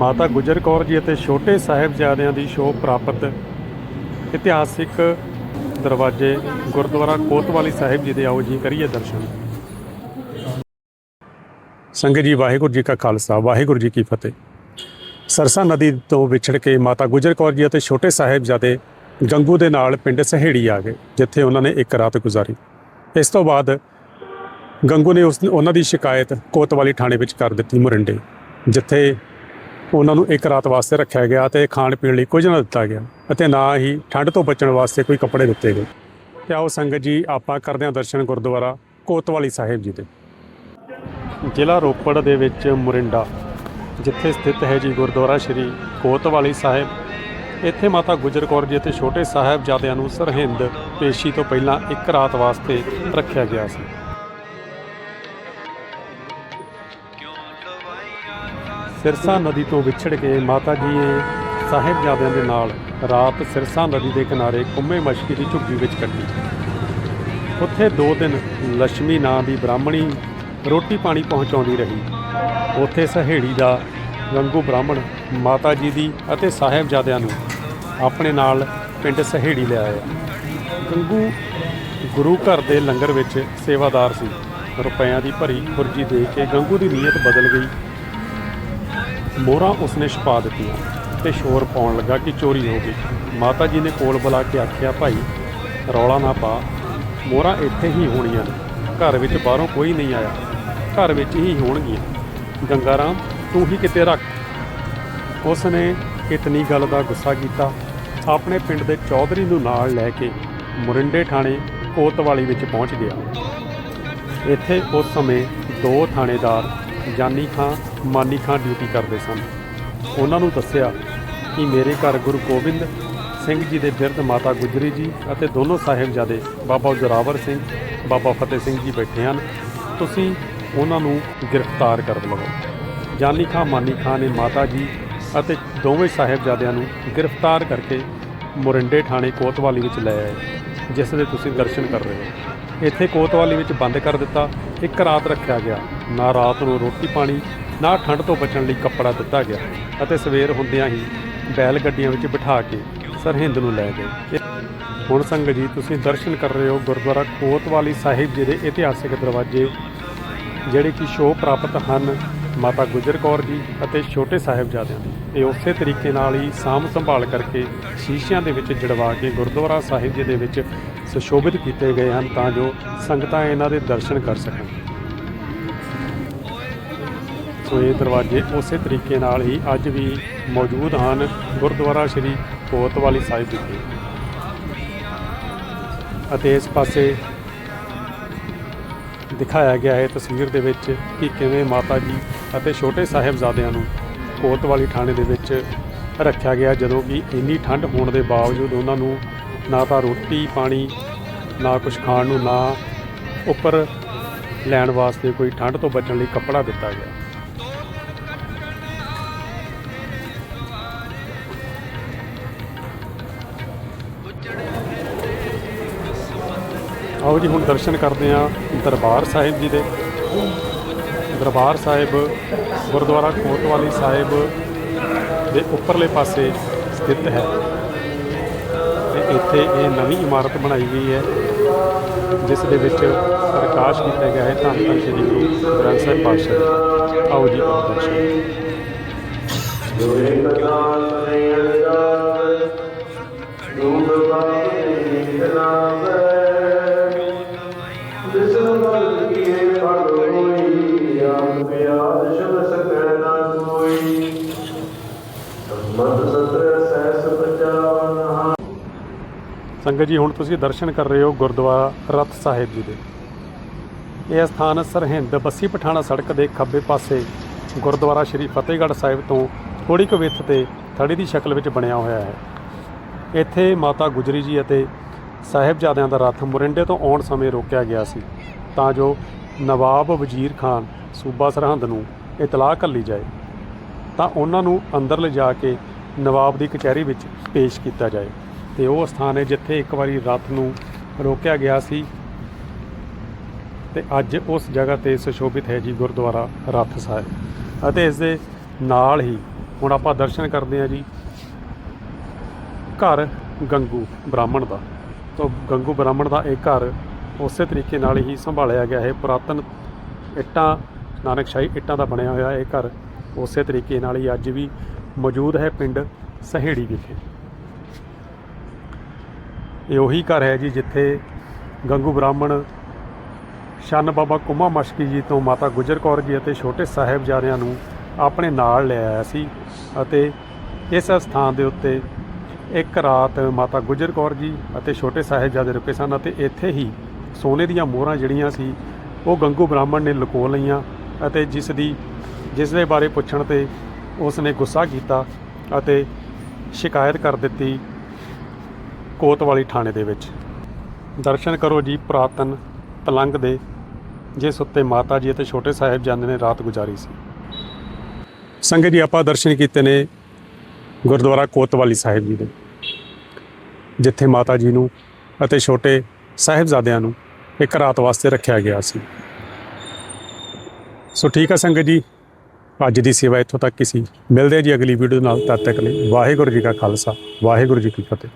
ਮਾਤਾ ਗੁਜਰ ਕੌਰ ਜੀ ਅਤੇ ਛੋਟੇ ਸਾਹਿਬਜ਼ਾਦਿਆਂ ਦੀ ਸ਼ੋਭ ਪ੍ਰਾਪਤ ਇਤਿਹਾਸਿਕ ਦਰਵਾਜ਼ੇ ਗੁਰਦੁਆਰਾ ਕੋਤਵਾਲੀ ਸਾਹਿਬ ਜੀ ਦੇ ਆਓ ਜੀ, ਕਰੀਏ ਦਰਸ਼ਨ। ਸੰਗਤ ਜੀ, ਵਾਹਿਗੁਰੂ ਜੀ ਕਾ ਖਾਲਸਾ, ਵਾਹਿਗੁਰੂ ਜੀ ਕੀ ਫਤਿਹ। ਸਰਸਾ ਨਦੀ ਤੋਂ ਵਿਛੜ ਕੇ ਮਾਤਾ ਗੁਜਰ ਕੌਰ ਜੀ ਅਤੇ ਛੋਟੇ ਸਾਹਿਬਜ਼ਾਦੇ ਗੰਗੂ ਦੇ ਨਾਲ ਪਿੰਡ ਸਹੇੜੀ ਆ ਗਏ, ਜਿੱਥੇ ਉਹਨਾਂ ਨੇ ਇੱਕ ਰਾਤ ਗੁਜ਼ਾਰੀ। ਇਸ ਤੋਂ ਬਾਅਦ ਗੰਗੂ ਨੇ ਉਸ, ਉਹਨਾਂ ਦੀ ਸ਼ਿਕਾਇਤ ਕੋਤਵਾਲੀ ਥਾਣੇ ਵਿੱਚ ਕਰ ਦਿੱਤੀ ਮੁਰਿੰਡੇ, ਜਿੱਥੇ ਉਹਨਾਂ ਨੂੰ ਇੱਕ ਰਾਤ ਵਾਸਤੇ ਰੱਖਿਆ ਗਿਆ ਤੇ ਖਾਣ ਪੀਣ ਲਈ ਕੁਝ ਨਾ ਦਿੱਤਾ ਗਿਆ ਅਤੇ ਨਾ ਹੀ ਠੰਡ ਤੋਂ ਬਚਣ ਵਾਸਤੇ ਕੋਈ ਕੱਪੜੇ ਦਿੱਤੇ ਗਏ। ਤੇ ਆਓ ਸੰਗਤ ਜੀ, ਆਪਾਂ ਕਰਦੇ ਹਾਂ ਦਰਸ਼ਨ ਗੁਰਦੁਆਰਾ ਕੋਤਵਾਲੀ ਸਾਹਿਬ ਜੀ ਦੇ। ਜ਼ਿਲ੍ਹਾ ਰੋਪੜ ਦੇ ਵਿੱਚ ਮੁਰਿੰਡਾ, ਜਿੱਥੇ ਸਥਿਤ ਹੈ ਜੀ ਗੁਰਦੁਆਰਾ ਸ਼੍ਰੀ ਕੋਤਵਾਲੀ ਸਾਹਿਬ। ਇੱਥੇ ਮਾਤਾ ਗੁਜਰ ਕੌਰ ਜੀ ਅਤੇ ਛੋਟੇ ਸਾਹਿਬਜ਼ਾਦਿਆਂ ਨੂੰ ਸਰਹਿੰਦ ਪੇਸ਼ੀ ਤੋਂ ਪਹਿਲਾਂ ਇੱਕ ਰਾਤ ਵਾਸਤੇ ਰੱਖਿਆ ਗਿਆ ਸੀ। ਸਿਰਸਾ ਨਦੀ ਤੋਂ ਵਿਛੜ ਕੇ ਮਾਤਾ ਜੀ ਨੇ ਸਾਹਿਬਜ਼ਾਦਿਆਂ ਦੇ ਨਾਲ ਰਾਤ ਸਿਰਸਾ ਨਦੀ ਦੇ ਕਿਨਾਰੇ ਕੁੰਮੇ ਮਸ਼ਕੀ ਦੀ ਝੁੱਗੀ ਵਿੱਚ ਕੱਟੀ। ਉੱਥੇ ਦੋ ਦਿਨ ਲక్ష్ਮੀ ਨਾਂ ਦੀ ਬ੍ਰਾਹਮਣੀ ਰੋਟੀ ਪਾਣੀ ਪਹੁੰਚਾਉਂਦੀ ਰਹੀ। ਉੱਥੇ ਸਹੇੜੀ ਦਾ ਗੰਗੂ ਬ੍ਰਾਹਮਣ ਮਾਤਾ ਜੀ ਦੀ ਅਤੇ ਸਾਹਿਬਜ਼ਾਦਿਆਂ ਨੂੰ ਆਪਣੇ ਨਾਲ ਪਿੰਡ ਸਹੇੜੀ ਲੈ ਆਇਆ। ਗੰਗੂ ਗੁਰੂ ਘਰ ਦੇ ਲੰਗਰ ਵਿੱਚ ਸੇਵਾਦਾਰ ਸੀ। ਰੁਪਈਆਂ ਦੀ ਭਰੀ ਖੁਰਜੀ ਦੇ ਕੇ ਗੰਗੂ ਦੀ ਨੀਅਤ ਬਦਲ ਗਈ। ਮੋਹਰਾਂ ਉਸਨੇ ਛਪਾ ਦਿੱਤੀਆਂ ਤੇ ਸ਼ੋਰ ਪਾਉਣ ਲੱਗਾ ਕਿ ਚੋਰੀ ਹੋ ਗਈ। ਮਾਤਾ ਜੀ ਨੇ ਕੋਲ ਬੁਲਾ ਕੇ ਆਖਿਆ, ਭਾਈ, ਰੌਲਾ ਨਾ ਪਾ। ਮੋਹਰਾਂ ਇੱਥੇ ਹੀ ਹੋਣੀਆਂ ਨੇ। ਘਰ ਵਿੱਚ ਬਾਹਰੋਂ ਕੋਈ ਨਹੀਂ ਆਇਆ। ਘਰ ਵਿੱਚ ਹੀ ਹੋਣਗੀਆਂ। ਗੰਗਾ ਰਾਮ, ਤੂੰ ਹੀ ਕਿਤੇ ਰੱਖ। ਉਸ ਨੇ ਇਤਨੀ ਗੱਲ ਦਾ ਗੁੱਸਾ ਕੀਤਾ। ਆਪਣੇ ਪਿੰਡ ਦੇ ਚੌਧਰੀ ਨੂੰ ਨਾਲ ਲੈ ਕੇ ਮੁਰਿੰਡੇ ਥਾਣੇ ਕੋਤਵਾਲੀ ਵਿੱਚ ਪਹੁੰਚ ਗਿਆ। ਇੱਥੇ ਉਸ ਸਮੇਂ ਦੋ ਥਾਣੇਦਾਰ ਜਾਨੀ ਖਾਂ, ਮਾਨੀ ਖਾਂ ਡਿਊਟੀ ਕਰਦੇ ਸਨ। ਉਹਨਾਂ ਨੂੰ ਦੱਸਿਆ ਕਿ ਮੇਰੇ ਘਰ ਗੁਰੂ ਗੋਬਿੰਦ ਸਿੰਘ ਜੀ ਦੇ ਬਿਰਧ ਮਾਤਾ ਗੁਜਰੀ ਜੀ ਅਤੇ ਦੋਨੋਂ ਸਾਹਿਬਜ਼ਾਦੇ ਬਾਬਾ ਜ਼ੋਰਾਵਰ ਸਿੰਘ, ਬਾਬਾ ਫਤਿਹ ਸਿੰਘ ਜੀ ਬੈਠੇ ਹਨ। ਤੁਸੀਂ ਉਹਨਾਂ ਨੂੰ ਗ੍ਰਿਫਤਾਰ ਕਰ ਲਵੋ। ਜਾਨੀ ਖਾਂ, ਮਾਨੀ ਖਾਂ ਨੇ ਮਾਤਾ ਜੀ ਅਤੇ ਦੋਵੇਂ ਸਾਹਿਬਜ਼ਾਦਿਆਂ ਨੂੰ ਗ੍ਰਿਫਤਾਰ ਕਰਕੇ ਮੁਰਿੰਡੇ ਥਾਣੇ ਕੋਤਵਾਲੀ ਵਿੱਚ ਲੈ ਆਏ, ਜਿਸ ਦੇ ਤੁਸੀਂ ਦਰਸ਼ਨ ਕਰ ਰਹੇ ਹੋ। ਇੱਥੇ ਕੋਤਵਾਲੀ ਵਿੱਚ ਬੰਦ ਕਰ ਦਿੱਤਾ। ਇੱਕ ਰਾਤ ਰੱਖਿਆ ਗਿਆ। ਨਾ ਰਾਤ ਨੂੰ ਰੋਟੀ ਪਾਣੀ, ਨਾ ਠੰਡ ਤੋਂ ਬਚਣ ਲਈ ਕੱਪੜਾ ਦਿੱਤਾ ਗਿਆ ਅਤੇ ਸਵੇਰ ਹੁੰਦਿਆਂ ਹੀ ਬੈਲ ਗੱਡੀਆਂ ਵਿੱਚ ਬਿਠਾ ਕੇ ਸਰਹਿੰਦ ਨੂੰ ਲੈ ਗਏ। ਹੁਣ ਸੰਗਤ ਜੀ, ਤੁਸੀਂ ਦਰਸ਼ਨ ਕਰ ਰਹੇ ਹੋ ਗੁਰਦੁਆਰਾ ਕੋਤਵਾਲੀ ਸਾਹਿਬ ਜੀ ਦੇ ਇਤਿਹਾਸਿਕ ਦਰਵਾਜ਼ੇ, ਜਿਹੜੇ ਕਿ ਸ਼ੋਅ ਪ੍ਰਾਪਤ ਹਨ ਮਾਤਾ ਗੁਜਰ ਕੌਰ ਜੀ ਅਤੇ ਛੋਟੇ ਸਾਹਿਬਜ਼ਾਦਿਆਂ ਦੀ। ਇਹ ਉਸੇ ਤਰੀਕੇ ਨਾਲ ਹੀ ਸਾਂਭ ਸੰਭਾਲ ਕਰਕੇ ਸ਼ੀਸ਼ਿਆਂ ਦੇ ਵਿੱਚ ਜੜਵਾ ਕੇ ਗੁਰਦੁਆਰਾ ਸਾਹਿਬ ਜੀ ਦੇ ਵਿੱਚ ਸੁਸ਼ੋਭਿਤ ਕੀਤੇ ਗਏ ਹਨ ਤਾਂ ਜੋ ਸੰਗਤਾਂ ਇਹਨਾਂ ਦੇ ਦਰਸ਼ਨ ਕਰ ਸਕਣ। ਸੋ ਇਹ ਦਰਵਾਜ਼ੇ ਉਸੇ ਤਰੀਕੇ ਨਾਲ ਹੀ ਅੱਜ ਵੀ ਮੌਜੂਦ ਹਨ ਗੁਰਦੁਆਰਾ ਸ਼੍ਰੀ ਕੋਤਵਾਲੀ ਸਾਹਿਬ ਵਿਖੇ। ਅਤੇ ਇਸ ਪਾਸੇ ਦਿਖਾਇਆ ਗਿਆ ਹੈ ਤਸਵੀਰ ਦੇ ਵਿੱਚ ਕਿ ਕਿਵੇਂ ਮਾਤਾ ਜੀ ਅਤੇ ਛੋਟੇ ਸਾਹਿਬਜ਼ਾਦਿਆਂ ਨੂੰ ਕੋਤਵਾਲੀ ਥਾਣੇ ਦੇ ਵਿੱਚ ਰੱਖਿਆ ਗਿਆ, ਜਦੋਂ ਕਿ ਇੰਨੀ ਠੰਡ ਹੋਣ ਦੇ ਬਾਵਜੂਦ ਉਹਨਾਂ ਨੂੰ ਨਾ ਤਾਂ ਰੋਟੀ ਪਾਣੀ, ਨਾ ਕੁਝ ਖਾਣ ਨੂੰ, ਨਾ ਉੱਪਰ ਲੈਣ ਵਾਸਤੇ ਕੋਈ ਠੰਡ ਤੋਂ ਬਚਣ ਲਈ ਕੱਪੜਾ ਦਿੱਤਾ ਗਿਆ। ਆਓ ਜੀ, ਹੁਣ ਦਰਸ਼ਨ ਕਰਦੇ ਹਾਂ ਦਰਬਾਰ ਸਾਹਿਬ ਜੀ ਦੇ। ਦਰਬਾਰ ਸਾਹਿਬ, ਗੁਰਦੁਆਰਾ ਕੋਤਵਾਲੀ ਸਾਹਿਬ ਦੇ ਉੱਪਰਲੇ ਪਾਸੇ ਸਥਿਤ ਹੈ। ਤੇ ਇੱਥੇ ਇਹ ਨਵੀਂ ਇਮਾਰਤ ਬਣਾਈ ਗਈ ਹੈ, ਜਿਸ ਦੇ ਵਿੱਚ ਪ੍ਰਕਾਸ਼ ਕੀਤਾ ਗਿਆ ਹੈ। ਧੰਨ ਧੰਨ ਸ੍ਰੀ ਗੁਰੂ ਗ੍ਰੰਥ ਸਾਹਿਬ ਪਾਤਸ਼ਾਹ ਜੀ। ਆਓ ਜੀ ਕਰੋ ਦਰਸ਼ਨ ਸੰਗਤ ਜੀ, ਹੁਣ ਤੁਸੀਂ ਦਰਸ਼ਨ ਕਰ ਰਹੇ ਹੋ ਗੁਰਦੁਆਰਾ ਰਤ ਸਾਹਿਬ ਜੀ ਦੇ। ਇਹ ਸਥਾਨ ਸਰਹਿੰਦ ਬੱਸੀ ਪਠਾਣਾ ਸੜਕ ਦੇ ਖੱਬੇ ਪਾਸੇ ਗੁਰਦੁਆਰਾ ਸ਼੍ਰੀ ਫਤਿਹਗੜ੍ਹ ਸਾਹਿਬ ਤੋਂ ਥੋੜੀ ਕੁ ਵਿੱਥ ਤੇ ਥੜੀ ਦੀ ਸ਼ਕਲ ਵਿੱਚ ਬਣਿਆ ਹੋਇਆ ਹੈ। ਇੱਥੇ ਮਾਤਾ ਗੁਜਰੀ ਜੀ ਅਤੇ ਸਾਹਿਬਜ਼ਾਦਿਆਂ ਦਾ ਰੱਥ ਮੁਰਿੰਡੇ ਤੋਂ ਆਉਣ ਸਮੇਂ ਰੋਕਿਆ ਗਿਆ ਸੀ। ਤਾਂ ਜੋ ਨਵਾਬ ਵਜ਼ੀਰ ਖਾਨ ਸੂਬਾ ਸਰਹੰਦ ਨੂੰ ਇਤਲਾਹ ਕੱਲੀ ਜਾਏ, ਤਾਂ ਉਹਨਾਂ ਨੂੰ ਅੰਦਰ ਲਿਜਾ ਕੇ ਨਵਾਬ ਦੀ ਕਚਹਿਰੀ ਵਿੱਚ ਪੇਸ਼ ਕੀਤਾ ਜਾਏ। ਤੇ ਉਹ ਸਥਾਨ ਹੈ ਜਿੱਥੇ ਇੱਕ ਵਾਰੀ ਰੱਥ ਨੂੰ ਰੋਕਿਆ ਗਿਆ ਸੀ। ਤੇ ਅੱਜ ਉਸ ਜਗ੍ਹਾ ਤੇ ਸੁਸ਼ੋਭਿਤ ਹੈ ਜੀ ਗੁਰਦੁਆਰਾ ਰੱਥ ਸਾਹਿਬ। ਅਤੇ ਇਸ ਦੇ ਨਾਲ ਹੀ ਹੁਣ ਆਪਾਂ ਦਰਸ਼ਨ ਕਰਦੇ ਹਾਂ ਜੀ। ਘਰ ਗੰਗੂ ਬ੍ਰਾਹਮਣ ਦਾ। ਤਾਂ ਗੰਗੂ ਬ੍ਰਾਹਮਣ ਦਾ ਇਹ ਘਰ ਉਸੇ ਤਰੀਕੇ ਨਾਲ ਹੀ ਸੰਭਾਲਿਆ ਗਿਆ ਹੈ। ਪੁਰਾਤਨ ਇੱਟਾਂ, ਨਾਨਕਸ਼ਾਹੀ ਇੱਟਾਂ ਦਾ ਬਣਿਆ ਹੋਇਆ ਇਹ ਘਰ ਉਸੇ ਤਰੀਕੇ ਨਾਲ ਹੀ ਅੱਜ ਵੀ ਮੌਜੂਦ ਹੈ ਪਿੰਡ ਸਹੇੜੀ ਵਿਖੇ। ਇਹ ਉਹੀ ਘਰ ਹੈ ਜੀ ਜਿੱਥੇ ਗੰਗੂ ਬ੍ਰਾਹਮਣ ਸ਼ਰਨ ਬਾਬਾ ਕੁਮਾ ਮਸ਼ਕੀ ਜੀ ਤੋਂ ਮਾਤਾ ਗੁਜਰ ਕੌਰ ਜੀ ਅਤੇ ਛੋਟੇ ਸਾਹਿਬਜ਼ਾਦਿਆਂ ਨੂੰ ਆਪਣੇ ਨਾਲ ਲੈ ਆਇਆ ਸੀ ਅਤੇ ਇਸ ਸਥਾਨ ਦੇ ਉੱਤੇ ਇੱਕ ਰਾਤ ਮਾਤਾ ਗੁਜਰ ਕੌਰ ਜੀ ਅਤੇ ਛੋਟੇ ਸਾਹਿਬਜ਼ਾਦੇ ਰੁਕੇ ਸਨ ਅਤੇ ਇੱਥੇ ਹੀ ਸੋਨੇ ਦੀਆਂ ਮੋਹਰਾਂ ਜਿਹੜੀਆਂ ਸੀ, ਉਹ ਗੰਗੂ ਬ੍ਰਾਹਮਣ ਨੇ ਲੁਕੋ ਲਈਆਂ ਅਤੇ ਜਿਸ ਦੀ, ਜਿਸ ਦੇ ਬਾਰੇ ਪੁੱਛਣ ਤੇ ਉਸ ਨੇ ਗੁੱਸਾ ਕੀਤਾ ਅਤੇ ਸ਼ਿਕਾਇਤ ਕਰ ਦਿੱਤੀ ਕੋਤਵਾਲੀ ਥਾਣੇ ਦੇ ਵਿੱਚ। ਦਰਸ਼ਨ ਕਰੋ ਜੀ ਪੁਰਾਤਨ ਪਲੰਗ ਦੇ, ਜਿਸ ਉੱਤੇ ਮਾਤਾ ਜੀ ਅਤੇ ਛੋਟੇ ਸਾਹਿਬਜ਼ਾਦੇ ਨੇ ਰਾਤ ਗੁਜ਼ਾਰੀ ਸੀ। ਸੰਗਤ ਜੀ, ਆਪਾਂ ਦਰਸ਼ਨ ਕੀਤੇ ਨੇ ਗੁਰਦੁਆਰਾ ਕੋਤਵਾਲੀ ਸਾਹਿਬ ਜੀ ਦੇ, ਜਿੱਥੇ ਮਾਤਾ ਜੀ ਨੂੰ ਅਤੇ ਛੋਟੇ ਸਾਹਿਬਜ਼ਾਦਿਆਂ ਨੂੰ ਇੱਕ ਰਾਤ ਵਾਸਤੇ ਰੱਖਿਆ ਗਿਆ ਸੀ। ਸੋ ਠੀਕ ਆ ਸੰਗਤ ਜੀ, ਅੱਜ ਦੀ ਸੇਵਾ ਇੱਥੋਂ ਤੱਕ ਹੀ ਸੀ। ਮਿਲਦੇ ਜੀ ਅਗਲੀ ਵੀਡੀਓ ਨਾਲ, ਤਦ ਤੱਕ ਲਈ ਵਾਹਿਗੁਰੂ ਜੀ ਕਾ ਖਾਲਸਾ, ਵਾਹਿਗੁਰੂ ਜੀ ਕੀ ਫਤਿਹ।